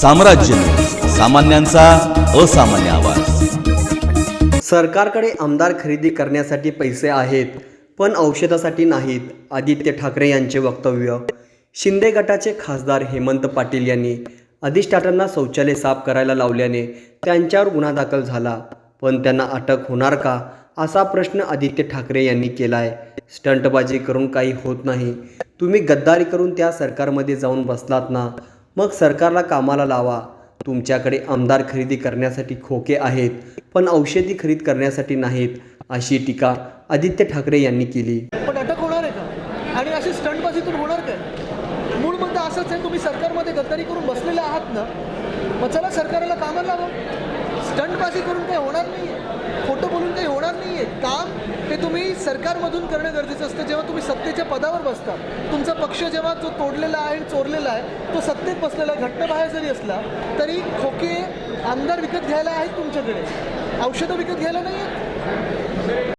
साम्राज्य सामान्यांचा असामान्य आवाज. सरकारकडे आमदार खरेदी करण्यासाठी पैसे आहेत पण औषधासाठी नाहीत आदित्य ठाकरे यांचे वक्तव्य. शिंदे गटाचे खासदार हेमंत पाटील यांनी अधिष्ठातांना शौचालय साफ करायला लावल्याने त्यांच्यावर गुन्हा दाखल झाला. पण त्यांना अटक होणार का? असा प्रश्न आदित्य ठाकरे यांनी केलाय. स्टंटबाजी करून काही होत नाही. तुम्ही गद्दारी करून त्या सरकारमध्ये जाऊन बसलात ना? मग सरकारला कामाला लावा. तुमच्याकडे आमदार खरेदी करण्यासाठी खोके आहेत पण औषधी खरेदी करण्यासाठी नाहीत अशी टीका आदित्य ठाकरे यांनी केली. पण अटक होणार आहे का? आणि अशी स्टंटबाजीतून होणार काय? मूळ मुद्दा असंच आहे तुम्ही सरकारमध्ये गद्दारी करून बसलेले आहात ना मग चला सरकारला कामाला लावा. स्टंटबाजी करून काही होणार नाही आहे खोटं बोलून काही होणार नाही आहे काम हे तुम्ही सरकारमधून करणं गरजेचं असतं. जेव्हा तुम्ही सत्तेच्या पदावर बसता तुमचा पक्ष जेव्हा जो तोडलेला आहे आणि चोरलेला आहे तो सत्तेत बसलेला आहे बाहेर जरी असला तरी खोके आमदार विकत घ्यायला आहेत तुमच्याकडे. औषधं विकत घ्यायला नाही आहेत